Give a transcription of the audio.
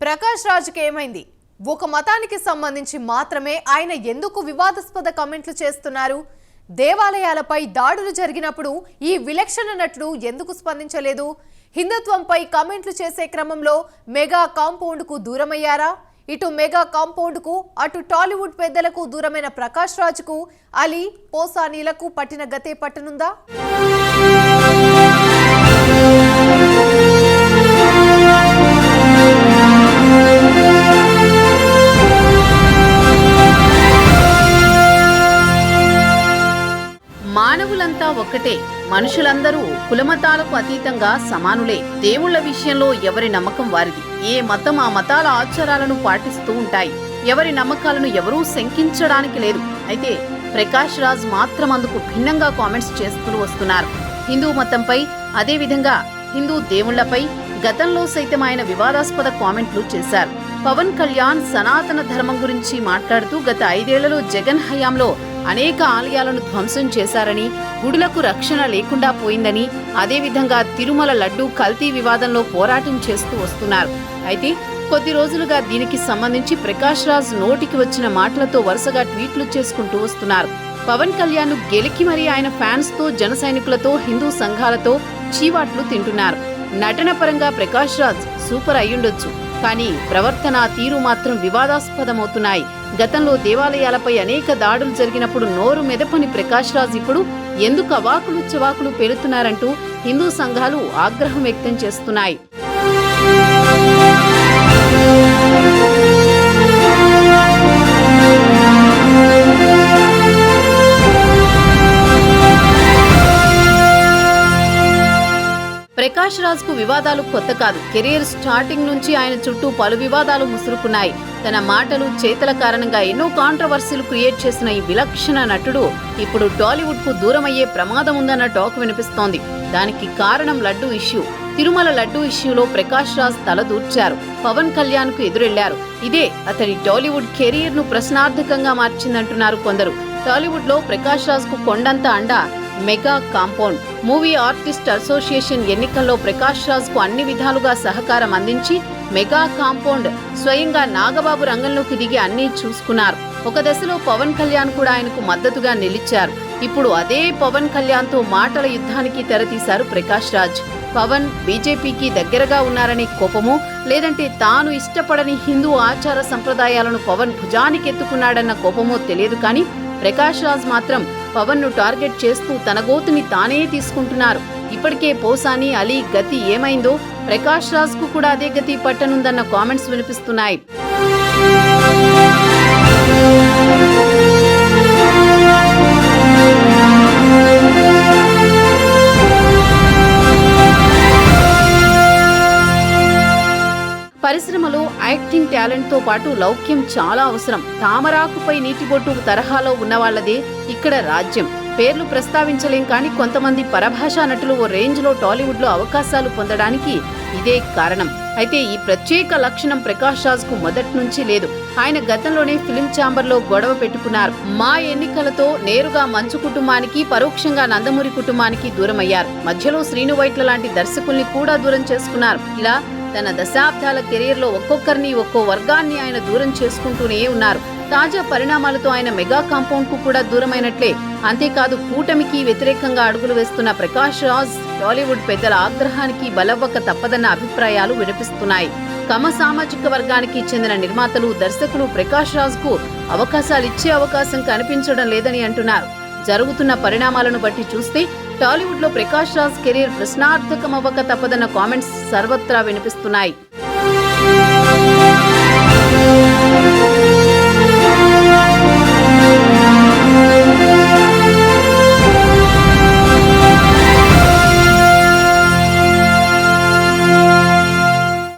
ప్రకాష్ రాజుకి ఏమైంది? ఒక మతానికి సంబంధించి మాత్రమే ఆయన ఎందుకు వివాదాస్పద కమెంట్లు చేస్తున్నారు? దేవాలయాలపై దాడులు జరిగినప్పుడు ఈ విలక్షణ నటుడు ఎందుకు స్పందించలేదు? హిందుత్వంపై కామెంట్లు చేసే క్రమంలో మెగా కాంపౌండ్కు దూరమయ్యారా? ఇటు మెగా కాంపౌండ్కు అటు టాలీవుడ్ పెద్దలకు దూరమైన ప్రకాష్ రాజ్కు అలీ పోసానీలకు పట్టిన గతే పట్టనుందా? మానవులంతా ఒక్కటే. మనుషులందరూ కులమతాలకు అతీతంగా సమానులే. దేవుళ్ళ విషయంలో ఎవరి నమ్మకం వారిది. ఏ మతం ఆ మతాల ఆచారాలను పాటిస్తూ ఉంటాయి. ఎవరి నమ్మకాలను ఎవరూ శంకించడానికి లేదు. అయితే ప్రకాష్ రాజ్ మాత్రం అందుకు భిన్నంగా కామెంట్స్ చేస్తూ వస్తున్నారు. హిందూ మతంపై అదేవిధంగా హిందూ దేవుళ్ళపై గతంలో సైతం ఆయన వివాదాస్పద కామెంట్లు చేశారు. పవన్ కళ్యాణ్ సనాతన ధర్మం గురించి మాట్లాడుతూ గత ఐదేళ్ళలో జగన్ హయాంలో అనేక ఆలయాలను ధ్వంసం చేశారని గుడులకు రక్షణ లేకుండా పోయిందని అదేవిధంగా తిరుమల లడ్డూ కల్తీ వివాదంలో పోరాటం చేస్తూ వస్తున్నారు. అయితే కొద్ది రోజులుగా దీనికి సంబంధించి ప్రకాష్ రాజ్ నోటికి వచ్చిన మాటలతో వరుసగా ట్వీట్లు చేసుకుంటూ వస్తున్నారు. పవన్ కళ్యాణ్ గెలికి మరి ఆయన ఫ్యాన్స్తో జన సైనికులతో హిందూ సంఘాలతో చీవాట్లు తింటున్నారు. నటన పరంగా ప్రకాష్ రాజ్ సూపర్ అయ్యుండొచ్చు. కానీ ప్రవర్తన తీరు మాత్రం వివాదాస్పదమవుతున్నాయి. గతంలో దేవాలయాలపై అనేక దాడులు జరిగినప్పుడు నోరు మెదపని ప్రకాష్ రాజ్ ఇప్పుడు ఎందుకు అవాకులు చవాకులు పెడుతున్నారంటూ హిందూ సంఘాలు ఆగ్రహం వ్యక్తం చేస్తున్నాయి. ప్రకాష్ రాజ్కు వివాదాలు కొత్త కాదు. కెరీర్ స్టార్టింగ్ నుంచి ఆయన చుట్టూ పలు వివాదాలు ముసురుకున్నాయి. తన మాటలు చేతల కారణంగా ఎన్నో కాంట్రవర్సీలు క్రియేట్ చేసిన ఈ విలక్షణ నటుడు ఇప్పుడు టాలీవుడ్కు దూరమయ్యే ప్రమాదం ఉందన్న టాక్ వినిపిస్తోంది. దానికి కారణం లడ్డు ఇష్యూ. తిరుమల లడ్డు ఇష్యూలో ప్రకాష్ రాజ్ తలదూర్చారు పవన్ కళ్యాణ్కు ఎదురెళ్ళారు. ఇదే అతడి టాలీవుడ్ కెరీర్ను ప్రశ్నార్థకంగా మార్చిందంటున్నారు కొందరు. టాలీవుడ్లో ప్రకాష్ రాజ్కు కొండంత అండ mega compound. Movie artist association ఎన్నికల్లో ప్రకాష్ రాజ్కు అన్ని విధాలుగా సహకారం అందించి మెగా కాంపౌండ్ స్వయంగా నాగబాబు రంగంలోకి దిగి అన్నీ చూసుకున్నారు. ఒక దశలో పవన్ కళ్యాణ్ కూడా ఆయనకు మద్దతుగా నిలిచారు. ఇప్పుడు అదే పవన్ కళ్యాణ్తో మాటల యుద్ధానికి తెరతీశారు ప్రకాష్ రాజ్. పవన్ బీజేపీకి దగ్గరగా ఉన్నారనే కోపము లేదంటే తాను ఇష్టపడని హిందూ ఆచార సంప్రదాయాలను పవన్ భుజానికెత్తుకున్నాడన్న కోపమో తెలియదు కానీ ప్రకాష్ రాజ్ మాత్రం పవన్ను టార్గెట్ చేస్తూ తన గోతుని తానే తీసుకుంటున్నారు. ఇప్పటికే పోసాని అలీ గతి ఏమైందో ప్రకాష్ రాజ్కు కూడా అదే గతి పట్టనుందన్న కామెంట్స్ వినిపిస్తున్నాయి. పరిశ్రమలో యాక్టింగ్ టాలెంట్తో పాటు లౌక్యం చాలా అవసరం. తామరాకుపై నీటిబొట్టు తరహాలో ఉన్నవాళ్ళదే ఇక్కడ రాజ్యం. పేర్లు ప్రస్తావించలేం కానీ కొంతమంది పరభాషా నటులు ఓ రేంజ్లో టాలీవుడ్లో అవకాశాలు పొందడానికి ఇదే కారణం. అయితే ఈ ప్రత్యేక లక్షణం ప్రకాష్ రాజ్కు మొదటి నుంచి లేదు. ఆయన గతంలోనే ఫిలిం ఛాంబర్లో గొడవ పెట్టుకున్నారు. మా ఎన్నికలతో నేరుగా మంచు కుటుంబానికి పరోక్షంగా నందమూరి కుటుంబానికి దూరమయ్యారు. మధ్యలో శ్రీను వైట్ల లాంటి దర్శకుల్ని కూడా దూరం చేసుకున్నారు. ఇలా తన దశాబ్దాల కెరీర్లో ఒక్కొక్కరిని ఒక్కో వర్గాన్ని ఆయన దూరం చేసుకుంటూనే ఉన్నారు. తాజా పరిణామాలతో ఆయన మెగా కాంపౌండ్కు కూడా దూరమైనట్లే. అంతేకాదు కూటమికి వ్యతిరేకంగా అడుగులు వేస్తున్న ప్రకాష్ రాజ్ టాలీవుడ్ పెద్దల ఆగ్రహానికి బలవ్వక తప్పదన్న అభిప్రాయాలు వినిపిస్తున్నాయి. కమ సామాజిక వర్గానికి చెందిన నిర్మాతలు దర్శకులు ప్రకాష్ రాజ్కు అవకాశాలిచ్చే అవకాశం కనిపించడం లేదని అంటున్నారు. జరుగుతున్న పరిణామాలను బట్టి చూస్తే టాలీవుడ్లో ప్రకాష్ రాజ్ కెరీర్ ప్రశ్నార్థకమవ్వక తప్పదన్న కామెంట్స్ సర్వత్రా వినిపిస్తున్నాయి.